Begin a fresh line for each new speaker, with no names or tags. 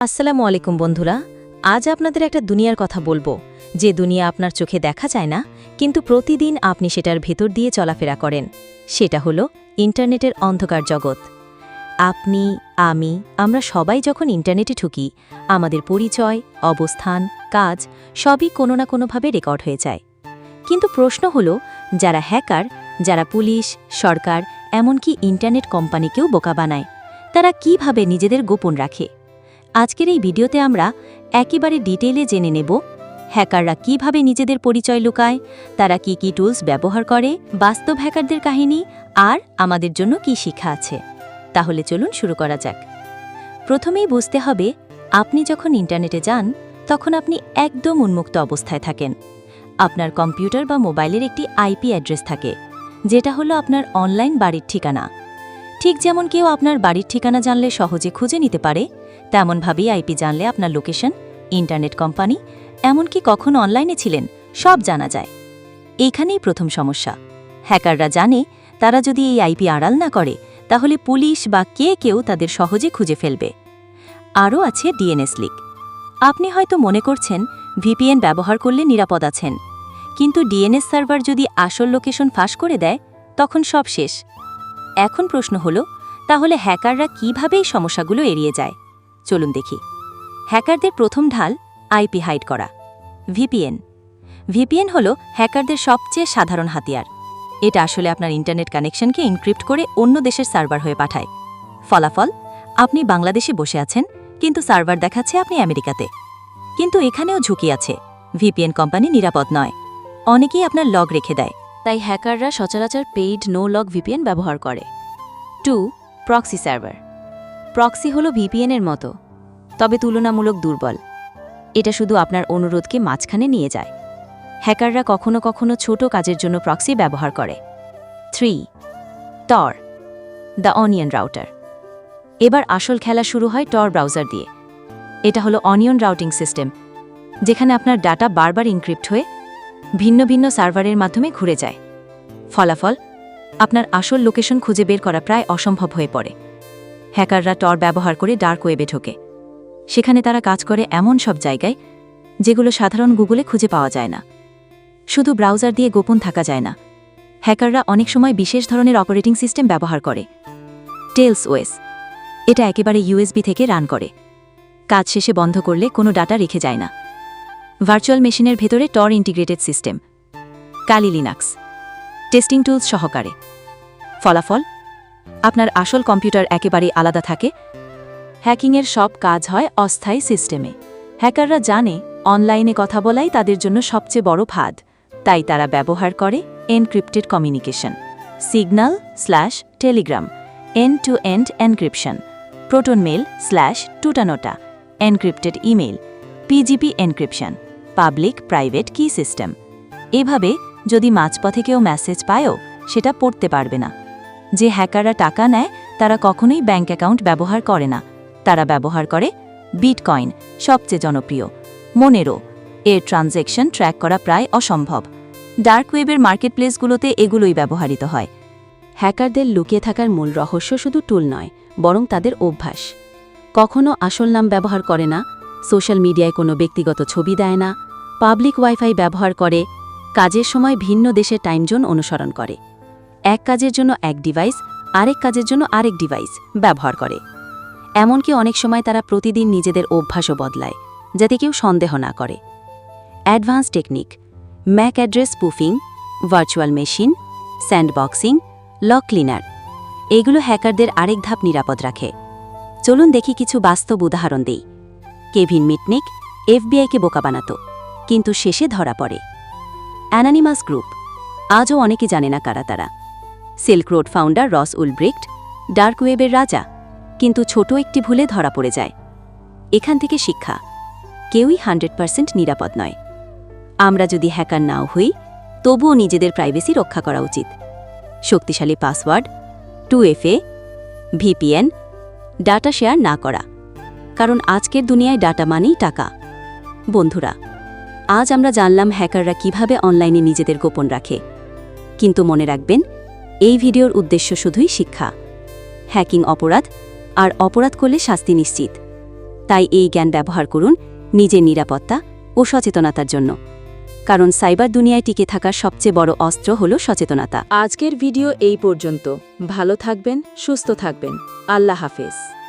আসসালামু আলাইকুম বন্ধুরা, আজ আপনাদের একটা দুনিয়ার কথা বলব। যে দুনিয়া আপনার চোখে দেখা যায় না, কিন্তু প্রতিদিন আপনি সেটার ভেতর দিয়ে চলাফেরা করেন। সেটা হলো ইন্টারনেটের অন্ধকার জগৎ। আপনি, আমি, আমরা সবাই যখন ইন্টারনেটে ঢুকি, আমাদের পরিচয়, অবস্থান, কাজ সবই কোনো না কোনোভাবে রেকর্ড হয়ে যায়। কিন্তু প্রশ্ন হলো, যারা হ্যাকার, যারা পুলিশ, সরকার, এমনকি ইন্টারনেট কোম্পানিকেও বোকা বানায়, তারা কীভাবে নিজেদের গোপন রাখে? আজকের এই ভিডিওতে আমরা একেবারে ডিটেইলে জেনে নেব হ্যাকাররা কীভাবে নিজেদের পরিচয় লুকায়, তারা কি কি টুলস ব্যবহার করে, বাস্তব হ্যাকারদের কাহিনী আর আমাদের জন্য কি শিক্ষা আছে। তাহলে চলুন শুরু করা যাক। প্রথমেই বুঝতে হবে, আপনি যখন ইন্টারনেটে যান, তখন আপনি একদম উন্মুক্ত অবস্থায় থাকেন। আপনার কম্পিউটার বা মোবাইলের একটি আইপি অ্যাড্রেস থাকে, যেটা হলো আপনার অনলাইন বাড়ির ঠিকানা। ঠিক যেমন কেউ আপনার বাড়ির ঠিকানা জানলে সহজে খুঁজে নিতে পারে তেমনভাবেই আইপি জানলে আপনার লোকেশন, ইন্টারনেট কোম্পানি, এমনকি কখন অনলাইনে ছিলেন, সব জানা যায়। এইখানেই প্রথম সমস্যা। হ্যাকাররা জানে, তারা যদি এই আইপি আড়াল না করে, তাহলে পুলিশ বা কে কেউ তাদের সহজে খুঁজে ফেলবে। আরও আছে ডিএনএস লিক। আপনি হয়তো মনে করছেন, ভিপিএন ব্যবহার করলে নিরাপদ আছেন। কিন্তু ডিএনএস সার্ভার যদি আসল লোকেশন ফাঁস করে দেয়, তখন সব শেষ। এখন প্রশ্ন হল, তাহলে হ্যাকাররা কীভাবে এই সমস্যাগুলো এড়িয়ে যায়? চলুন দেখি। হ্যাকারদের প্রথম ঢাল আইপি হাইড করা, ভিপিএন। ভিপিএন হল হ্যাকারদের সবচেয়ে সাধারণ হাতিয়ার। এটা আসলে আপনার ইন্টারনেট কানেকশনকে ইনক্রিপ্ট করে অন্য দেশের সার্ভার হয়ে পাঠায়। ফলাফল, আপনি বাংলাদেশে বসে আছেন, কিন্তু সার্ভার দেখাচ্ছে আপনি আমেরিকাতে। কিন্তু এখানেও ঝুঁকি আছে, ভিপিএন কোম্পানি নিরাপদ নয়। অনেকেই আপনার লগ রেখে দেয়। তাই হ্যাকাররা সচরাচর পেইড নো লগ ভিপিএন ব্যবহার করে। Two, proxy server. প্রক্সি হল ভিপিএনের মতো, তবে তুলনামূলক দুর্বল। এটা শুধু আপনার অনুরোধকে মাঝখানে নিয়ে যায়। হ্যাকাররা কখনো কখনো ছোট কাজের জন্য প্রক্সি ব্যবহার করে। Three Tor the onion router এবার আসল খেলা শুরু হয় টর ব্রাউজার দিয়ে। এটা হলো অনিয়ন রাউটিং সিস্টেম যেখানে আপনার ডাটা বারবার ইনক্রিপ্ট হয়ে ভিন্ন ভিন্ন সার্ভারের মাধ্যমে ঘুরে যায়। ফলাফল, আপনার আসল লোকেশন খুঁজে বের করা প্রায় অসম্ভব হয়ে পড়ে। হ্যাকাররা টর ব্যবহার করে ডার্ক ওয়েবে ঢোকে। সেখানে তারা কাজ করে এমন সব জায়গায়, যেগুলো সাধারণ গুগলে খুঁজে পাওয়া যায় না। শুধু ব্রাউজার দিয়ে গোপন থাকা যায় না। হ্যাকাররা অনেক সময় বিশেষ ধরনের অপারেটিং সিস্টেম ব্যবহার করে। টেলস ওয়েস, এটা একেবারে ইউএসবি থেকে রান করে। কাজ শেষে বন্ধ করলে কোনো ডাটা রেখে যায় না। ভার্চুয়াল মেশিনের ভেতরে Tor integrated system. Kali Linux. Testing tools সহকারে। ফলাফল? আপনার আসল কম্পিউটার একেবারে আলাদা থাকে। হ্যাকিংয়ের সব কাজ হয় অস্থায়ী সিস্টেমে। হ্যাকাররা জানে, অনলাইনে কথা বলাই তাদের জন্য সবচেয়ে বড় ফাঁদ। তাই তারা ব্যবহার করে encrypted communication. Signal slash Telegram. End to end encryption. Proton mail slash Tutanota. Encrypted email PGP encryption. Public private key system এভাবে যদি মাঝপথে কেউ মেসেজ পায়ও, সেটা পড়তে পারবে না। যে হ্যাকাররা টাকা নেয়, তারা কখনোই ব্যাঙ্ক অ্যাকাউন্ট ব্যবহার করে না। তারা ব্যবহার করে বিটকয়েন সবচেয়ে জনপ্রিয়। মনেরো এর ট্রানজ্যাকশন ট্র্যাক করা প্রায় অসম্ভব। ডার্ক ওয়েবের মার্কেটপ্লেসগুলোতে এগুলোই ব্যবহৃত হয়। হ্যাকারদের লুকিয়ে থাকার মূল রহস্য শুধু টুল নয়, বরং তাদের অভ্যাস। কখনো আসল নাম ব্যবহার করে না সোশ্যাল মিডিয়ায় কোনো ব্যক্তিগত ছবি দেয় না পাবলিক ওয়াইফাই ব্যবহার করে, কাজের সময় ভিন্ন দেশে টাইম জোন অনুসরণ করে। এক কাজের জন্য এক ডিভাইস, আরেক কাজের জন্য আরেক ডিভাইস ব্যবহার করে। এমনকি অনেক সময় তারা প্রতিদিন নিজেদের অভ্যাসও বদলায়, যাতে কেউ সন্দেহ না করে। Advance technique, MAC address spoofing virtual machine, sandboxing, log cleaner, এগুলো হ্যাকারদের আরেক ধাপ নিরাপদ রাখে। চলুন দেখি কিছু বাস্তব উদাহরণ দেই। কেভিন মিটনিক, এফবিআইকে বোকা বানাত। কিন্তু শেষে ধরা পড়ে। অ্যানানিমাস গ্রুপ আজও অনেকে জানে না কারা তারা। সিল্ক রোড ফাউন্ডার রস উলব্রিক্ট ডার্ক ওয়েবের রাজা, কিন্তু ছোট একটি ভুলে ধরা পড়ে যায়। এখান থেকে শিক্ষা, কেউই হান্ড্রেড পার্সেন্ট নিরাপদ নয়। আমরা যদি হ্যাকার নাও হই, তবুও নিজেদের প্রাইভেসি রক্ষা করা উচিত। শক্তিশালী password, two FA VPN, data share না করা। কারণ আজকের দুনিয়ায় ডাটা মানেই টাকা। বন্ধুরা আজ আমরা জানলাম হ্যাকাররা কীভাবে অনলাইনে নিজেদের গোপন রাখে। কিন্তু মনে রাখবেন, এই ভিডিওর উদ্দেশ্য শুধুই শিক্ষা। হ্যাকিং অপরাধ, আর অপরাধ করলে শাস্তি নিশ্চিত।
তাই এই জ্ঞান ব্যবহার করুন নিজের নিরাপত্তা ও সচেতনতার জন্য। কারণ সাইবার দুনিয়ায় টিকে থাকার সবচেয়ে বড় অস্ত্র হল সচেতনতা।
আজকের ভিডিও এই পর্যন্ত। ভালো থাকবেন, সুস্থ থাকবেন। আল্লাহ হাফেজ।